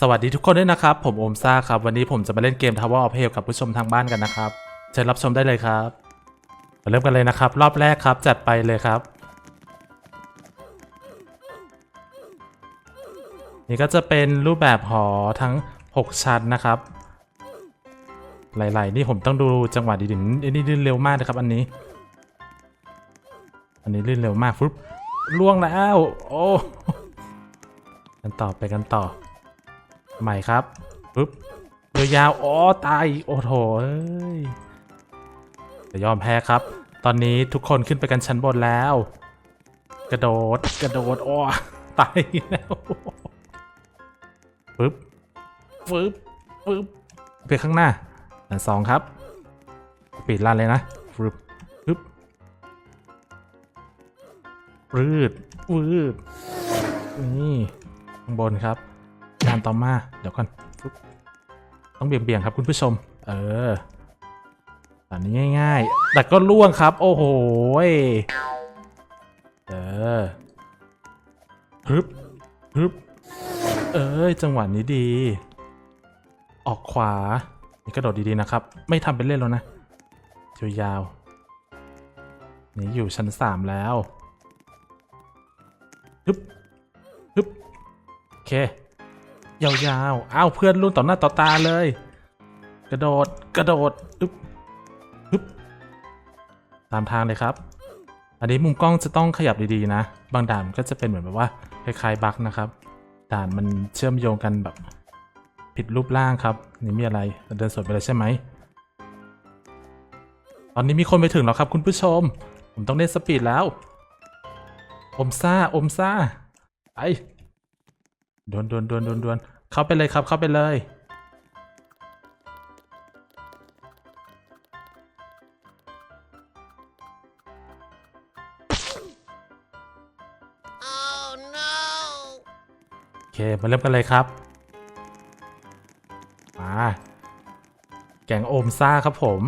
สวัสดีทุกคนด้วยนะครับ ผมโอมซ่าครับ วันนี้ผมจะมาเล่นเกม Tower of Hell กับผู้ชมทางบ้านกันนะครับ เชิญรับชมได้เลยครับมาเริ่มกันเลยนะครับ รอบแรกครับ จัดไปเลยครับ นี่ก็จะเป็นรูปแบบหอทั้ง 6 ชั้นนะครับ หลาย ๆ นี่ผมต้องดูจังหวะดีๆอันนี้ลื่นเร็วมากนะครับ อันนี้ อันนี้ลื่นเร็วมากฟึบล่วงแล้ว โอ้กันต่อไปกันต่อ ใหม่ครับปึ๊บยาวๆอ๋อตายโอ้โถเอ้ยจะยอมแพ้ครับ ตอนนี้ทุกคนขึ้นไปกันชั้นบนแล้ว กระโดดกระโดดโอ้ตายแล้วปึ๊บปึ๊บปึ๊บไปข้างหน้าอันสองครับ ปิดลันเลยนะปึ๊บปึ๊บปืดวืดนี่ข้างบนครับารต่อมา เดี๋ยวก่อนฟึบต้องเบี่ยงๆครับคุณผู้ชม เอออันนี้ง่าย ๆ แต่ก็ล่วงครับ โอ้โหยเออฮึบฮึบเอ้ยจังหวะนี้ดี ออกขวา นี่กระโดดดีๆนะครับ ไม่ทำเป็นเล่นแล้วนะยาวๆนี่อยู่ชั้นสามแล้วฮึบฮึบโอเค ยาวๆ อ้าวเพื่อนรุ่นต่อหน้าต่อตาเลย กระโดดกระโดดอึ๊บอึ๊บตามทางเลยครับ อันนี้มุมกล้องจะต้องขยับดีๆนะ บางด่านก็จะเป็นเหมือนแบบว่าคล้ายๆบั๊กนะครับ ด่านมันเชื่อมโยงกันแบบ ผิดรูปร่างครับ นี่มีอะไรเดินสวนไปเลยใช่ไหม ตอนนี้มีคนไปถึงแล้วครับคุณผู้ชม ผมต้องเล่นสปีดแล้ว อมซ่าอมซ่าไปดวนดวนดวนดวนดวน เข้าไปเลยครับเข้าไปเลยโอเคมาเริ่มกันเลยครับมาแกงโอมซ่าครับผม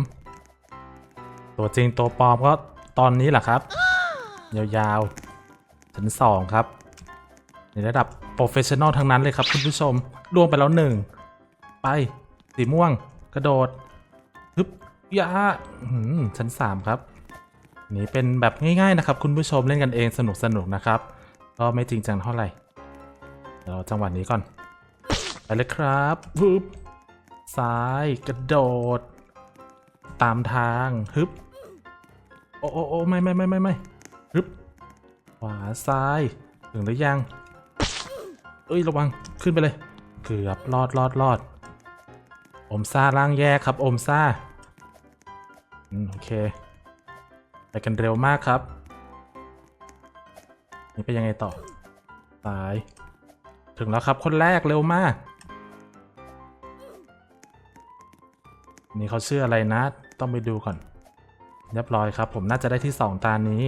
ตัวจริงตัวปลอมก็ตอนนี้แหละครับ ยาวๆชั้นสองครับ ในระดับโปรเฟชชั่นอลทั้งนั้นเลยครับคุณผู้ชม ล่วงไปแล้วหนึ่ง ไป สีม่วง กระโดดฮึบยาชั้นสามครับ นี่เป็นแบบง่ายๆนะครับ คุณผู้ชมเล่นกันเองสนุกๆนะครับ ก็ไม่จริงจังเท่าไหร่เดี๋ยวเราจังหวะนี้ก่อน ไปเลยครับฮึบซ้ายกระโดด ตามทางฮึบโอ้โอ้โอ้ไม่ไม่ไม่ไม่ไม่ฮึบขวาซ้าย ถึงหรือยัง เอ้ยระวังขึ้นไปเลย เกือบรอดรอดรอดอมซ่าล่างแยกครับอมซ่าอืมโอเค ไปกันเร็วมากครับ นี่ไปยังไงต่อสาย ถึงแล้วครับคนแรกเร็วมาก นี่เขาชื่ออะไรนะ ต้องไปดูก่อนเรียบร้อยครับ ผมน่าจะได้ที่ 2 ตานี้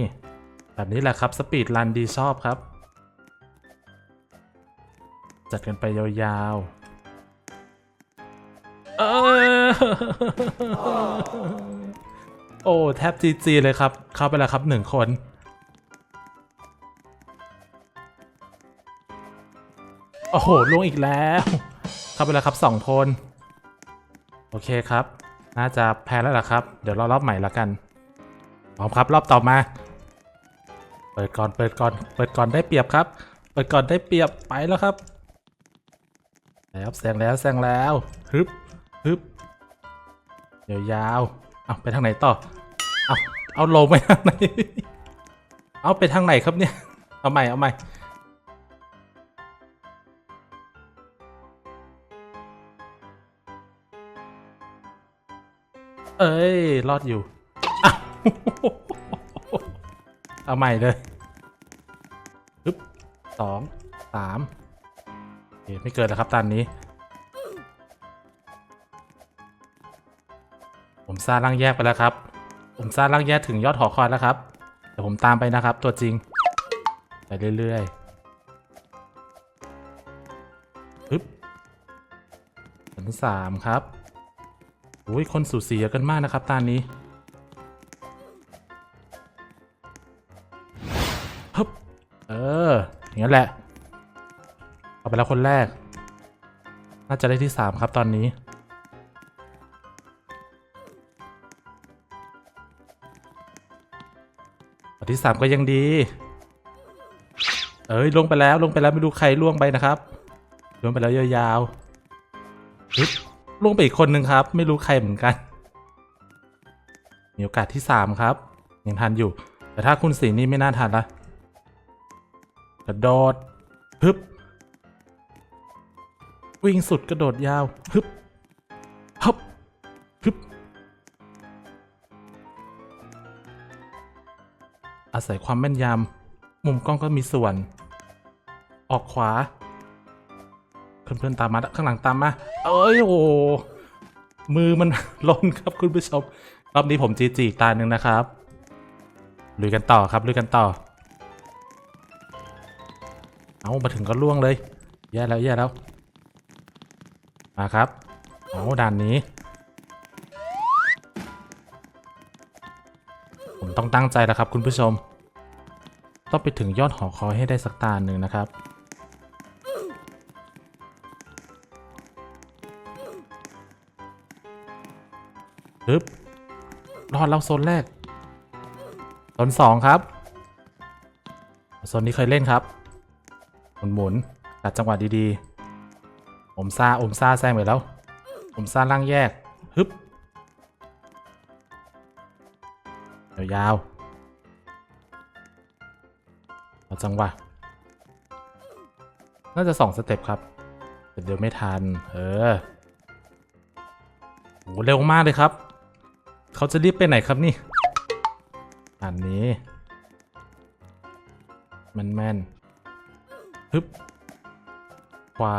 แบบนี้แหละครับ สปีดรันดีชอบครับ จัดกันไปยาวๆ เออ โอ้ แทบจีจีเลยครับ เข้าไปแล้วครับหนึ่งคน โอ้โหลงอีกแล้ว เข้าไปแล้วครับสองคน โอเคครับ น่าจะแพ้แล้วล่ะครับ เดี๋ยวรอรอบใหม่ละกันพร้อมครับ รอบต่อมา เปิดก่อน เปิดก่อน เปิดก่อนได้เปรียบครับ เปิดก่อนได้เปรียบไปแล้วครับ แล้วแซงแล้วแซงแล้วฮึบฮึบยาวๆเอาไปทางไหนต่อเอาเอาลงไปทางไหนเอาไปทางไหนครับเนี่ยเอาใหม่เอาใหม่เอ้ย รอดอยู่ เอาใหม่เลยฮึบสอง สาม ไม่เกินแล้วครับตอนนี้ ผมซ่าร่างแยกไปแล้วครับ ผมซ่าร่างแยกถึงยอดหอคอยแล้วครับ เดี๋ยวผมตามไปนะครับ ตัวจริง ไปเรื่อยๆฮึบชั้นสามครับโอ้ยคนสูสีกันมากนะครับตอนนี้ฮึบเอออย่างนั้นแหละ เอาไปแล้วคนแรก น่าจะได้ที่สามครับตอนนี้ ที่สามก็ยังดี เอ้ยลงไปแล้วลงไปแล้วไม่รู้ใครล่วงไปนะครับล่วงไปแล้วยาวๆล่วงไปอีกคนนึงครับ ไม่รู้ใครเหมือนกัน มีโอกาสที่สามครับ ยังทันอยู่ แต่ถ้าคุณสีนี่ไม่น่าทันละกระโดด ฮึบ วิ่งสุดกระโดดยาวฮึบฮึบฮึบอาศัยความแม่นยำมุมกล้องก็มีส่วน ออกขวา เพื่อนๆตามมาข้างหลังตามมา เอ้ยโอ้มือมันลนครับคุณผู้ชม รอบนี้ผมจีจีตาหนึ่งนะครับลุยกันต่อครับลุยกันต่อ เอามาถึงก็ล่วงเลย แย่แล้วแย่แล้ว มาครับเอาด่านนี้ ผมต้องตั้งใจแล้วครับคุณผู้ชม ต้องไปถึงยอดหอคอยให้ได้สักตาหนึ่งนะครับฮึบรอดแล้วโซนแรกโซนสองครับโซนนี้เคยเล่นครับ หมุนหมุนๆตัดจังหวะดี ๆ อมซาอมซาแซงไปแล้วอมซาล่างแยกฮึบยาวๆเอาจังหวะน่าจะสองสเต็ปครับแต่เดี๋ยวไม่ทัน เออโหเร็วมากเลยครับ เขาจะรีบไปไหนครับนี่ อันนี้แมนแมนฮึบ ขวา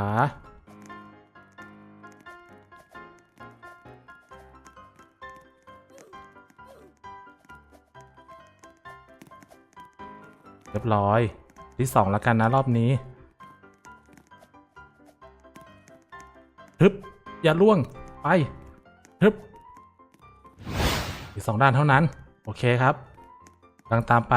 รียบร้อย ที่สองแล้วกันนะรอบนี้ฮึบอย่าล่วง ไปฮึบอีกสองด้านเท่านั้น โอเคครับกำลังตามไป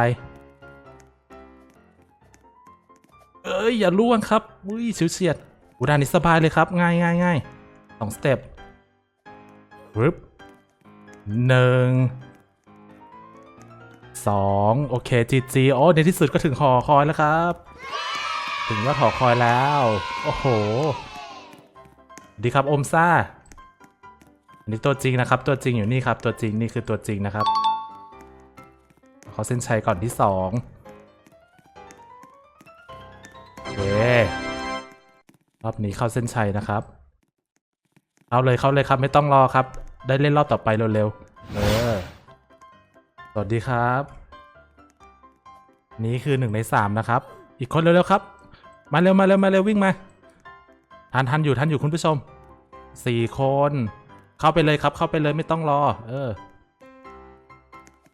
เอ้ย อย่าล่วงครับอุ้ยเฉียวเฉียดอุดานนี้สบายเลยครับ ง่ายง่ายง่ายสองสเต็ปฮึบหนึ่ง สองโอเคจีจีโอ้ในที่สุดก็ถึงหอคอยแล้วครับ ถึงยอดหอคอยแล้ว โอ้โห ดีครับอมซ่าอันนี้ตัวจริงนะครับ ตัวจริงอยู่นี่ครับ ตัวจริงนี่คือตัวจริงนะครับ ขอเส้นชัยก่อนที่สองเครอบนี้เข้าเส้นชัยนะครับ เอาเลยเข้าเลยครับไม่ต้องรอครับ ได้เล่นรอบต่อไปเร็วๆ สวัสดีครับ นี่คือหนึ่งในสามนะครับ อีกคนเร็วๆครับ มาเร็วมาเร็วมาเร็ววิ่งมา ทันทันอยู่ทันอยู่คุณผู้ชมสี่คน เข้าไปเลยครับ เข้าไปเลยไม่ต้องรอ เออ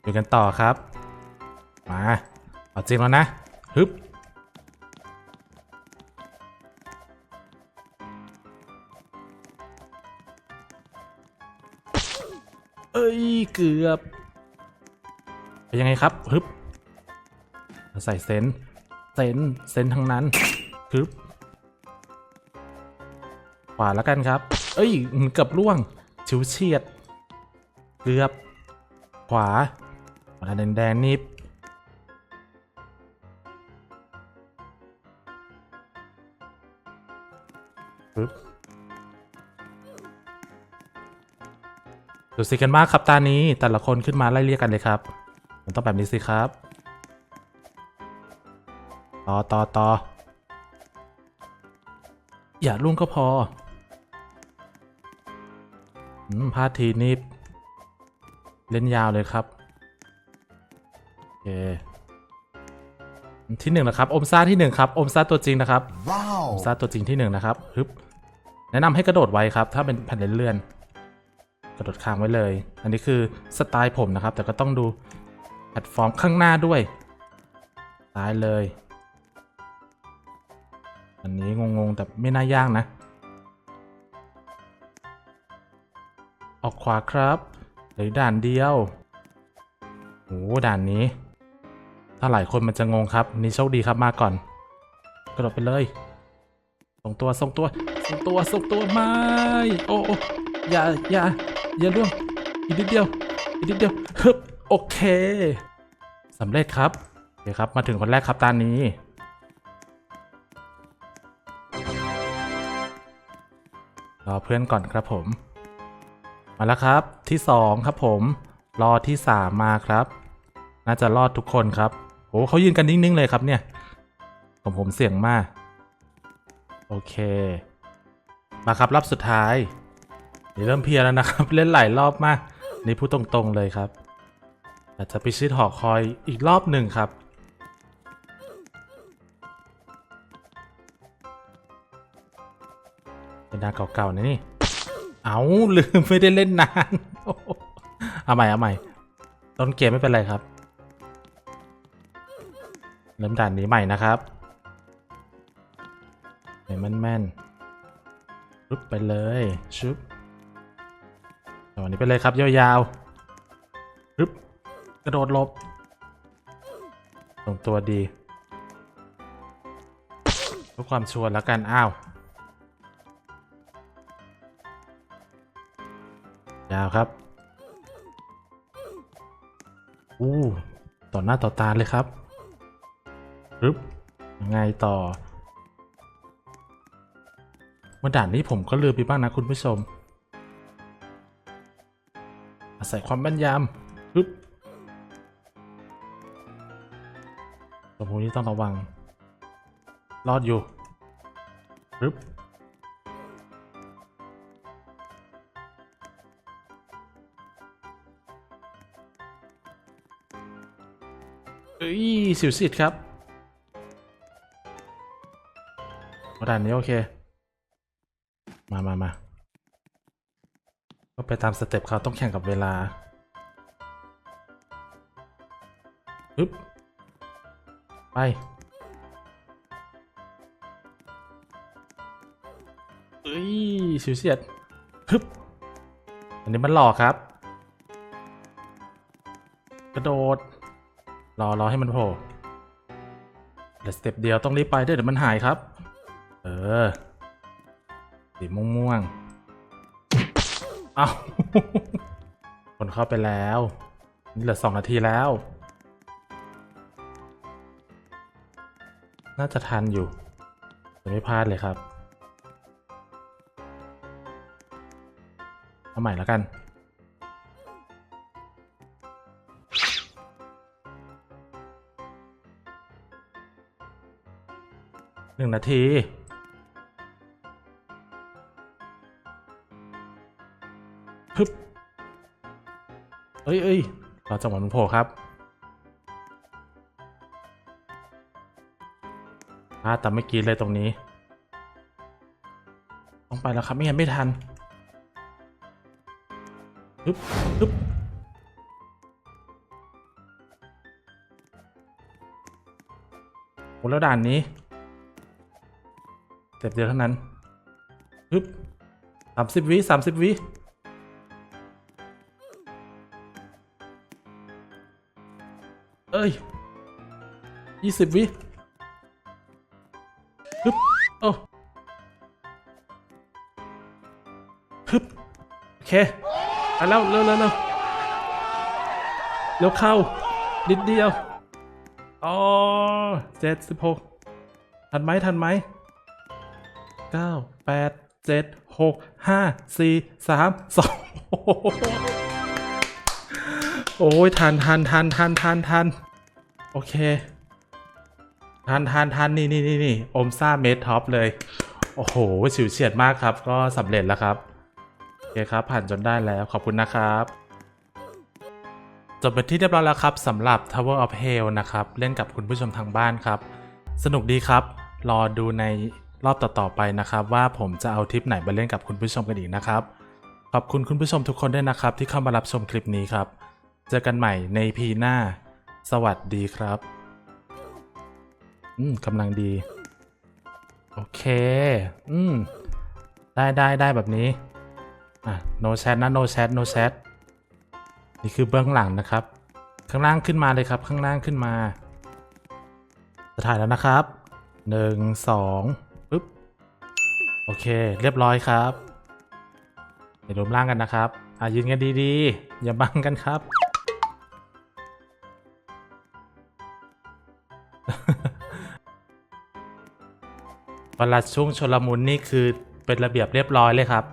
อยู่กันต่อครับ มาเอาจริงแล้วนะฮึบเอ้ยเกือบ เป็นยังไงครับฮึบใส่เซนเซนเซนทั้งนั้นฮึบขวาแล้วกันครับ เอ้ยเกือบล่วงชิวเฉียดเกือบ ขวาขวาแดงแดงๆนี่ฮึบดูสิกันมากครับตานี้แต่ละคนขึ้นมาไล่เรียกกันเลยครับ มันต้องแบบนี้สิครับ ต่อต่อต่ออย่าลุ่งก็พออืมพลาดทีนี่เล่นยาวเลยครับ โอเค ที่หนึ่งนะครับ อมซ่าที่หนึ่งครับ อมซ่าตัวจริงนะครับ Wow. อมซ่าตัวจริงที่หนึ่งนะครับฮึบแนะนำให้กระโดดไว้ครับ ถ้าเป็นแผ่นเลื่อนๆกระโดดค้างไว้เลย อันนี้คือสไตล์ผมนะครับ แต่ก็ต้องดู แพลตฟอร์มข้างหน้าด้วยซ้ายเลย อันนี้งงๆ แต่ไม่น่ายากนะ ออกขวาครับเหลือด่านเดียวโอ้ด่านนี้ ถ้าหลายคนมันจะงงครับ นี่โชคดีครับมาก่อน กระโดดไปเลยส่งตัวส่งตัวส่งตัวส่งตัวไม่โอ้โอ้อย่าอย่าอย่าล่วงอีกนิดเดียวอีกนิดเดียวฮึบ โอเคสำเร็จครับโอเคครับ มาถึงคนแรกครับตานี้รอเพื่อนก่อนครับผม มาแล้วครับที่สองครับผม รอที่สามมาครับ น่าจะรอดทุกคนครับโอ้เขายืนกันนิ่งๆเลยครับเนี่ยผมผมเสี่ยงมาก โอเค มาครับรอบสุดท้ายนี่เริ่มเพลียแล้วนะครับ เล่นหลายรอบมาก นี่พูดตรงๆเลยครับ อาจจะไปชิดหอคอยอีกรอบหนึ่งครับ เป็นดาเก่าๆนะนี่ เอาลืมไม่ได้เล่นนานเอาใหม่เอาใหม่ ต้นเกมไม่เป็นไรครับ เริ่มด่านนี้ใหม่นะครับแม่นแม่นๆปึ๊บไปเลยชุบเอาอันนี้ไปเลยครับยาวๆปึ๊บ ระโดดหลบตรงตัวดีเพื่อความชัวร์แล้วกัน อ้าวยาวครับ อู้ ต่อหน้าต่อตาเลยครับปึ๊บยังไงต่อเมาด่านนี้ผมก็ลืมไปบ้างนะคุณผู้ชม อาศัยความแม่นยำปึ๊บ นี้ต้องระวัง รอดอยู่ปึ๊บเอ้ยสิวสิทธ์ครับกระดานนี้โอเค มามามาก็ไปตามสเต็ปเขาต้องแข่งกับเวลาปึ๊บ ไปเอ้ยสิวเสียดฮึบอันนี้มันหลอกครับ กระโดด รอรอให้มันโผล่เดี๋ยวสเต็ปเดียวต้องรีบไปด้วยเดี๋ยวมันหายครับ เออสีม่วงม่วงเอาคนเข้าไปแล้ว นี่เหลือสองนาทีแล้ว น่าจะทันอยู่จะไม่พลาดเลยครับ เอาใหม่แล้วกัน หนึ่งนาทีฮึบเอ้ยเอ้ยเราจังหวะมันโผล่ครับาแต่ไม่กี้เลยตรงนี้ ต้องไปแล้วครับไม่งั้นไม่ทันฮึบฮึบโอ้แล้วด่านนี้เต็บเดียวเท่านั้นฮึบสามสิบวิสามสิบวิเอ้ยยี่สิบวิ เคไปแล้วเร็วเร็วเร็วเร็วเข้า นิดเดียวอ๋อเจ็ดสิบหกทันไหมทันไหมเก้าแปดเจ็ดหกห้าสี่สามสองโอ้ยทันทันทันทันทันทันโอเค ทันทันทันนี่นี่นี่นี่อมซ่าเมดท็อปเลย โอ้โหฉิวเฉียดมากครับ ก็สำเร็จแล้วครับ คครับ ผ่านจนได้แล้วขอบคุณนะครับจบเป็นที่เรียบร้อยแล้วครับสำหรับ Tower of Hell นะครับ เล่นกับคุณผู้ชมทางบ้านครับ สนุกดีครับ รอดูในรอบต่อๆไปนะครับ ว่าผมจะเอาทริปไหนมาเล่นกับคุณผู้ชมกันอีกนะครับ ขอบคุณคุณผู้ชมทุกคนด้วยนะครับ ที่เข้ามารับชมคลิปนี้ครับ เจอกันใหม่ในพีหน้า สวัสดีครับ อืมกำลังดี โอเค อืมได้ได้ได้แบบนี้ อะ no chat นะ no chat no chat นี่คือเบื้องหลังนะครับ ข้างล่างขึ้นมาเลยครับ ข้างล่างขึ้นมา จะถ่ายแล้วนะครับหนึ่งสองปึ๊บ โอเค เรียบร้อยครับเดี๋ยวรวมร่างกันนะครับ อะยืนกันดีๆ อย่าบังกันครับเวลาช่วงชลมุนนี่คือเป็นระเบียบเรียบร้อยเลยครับ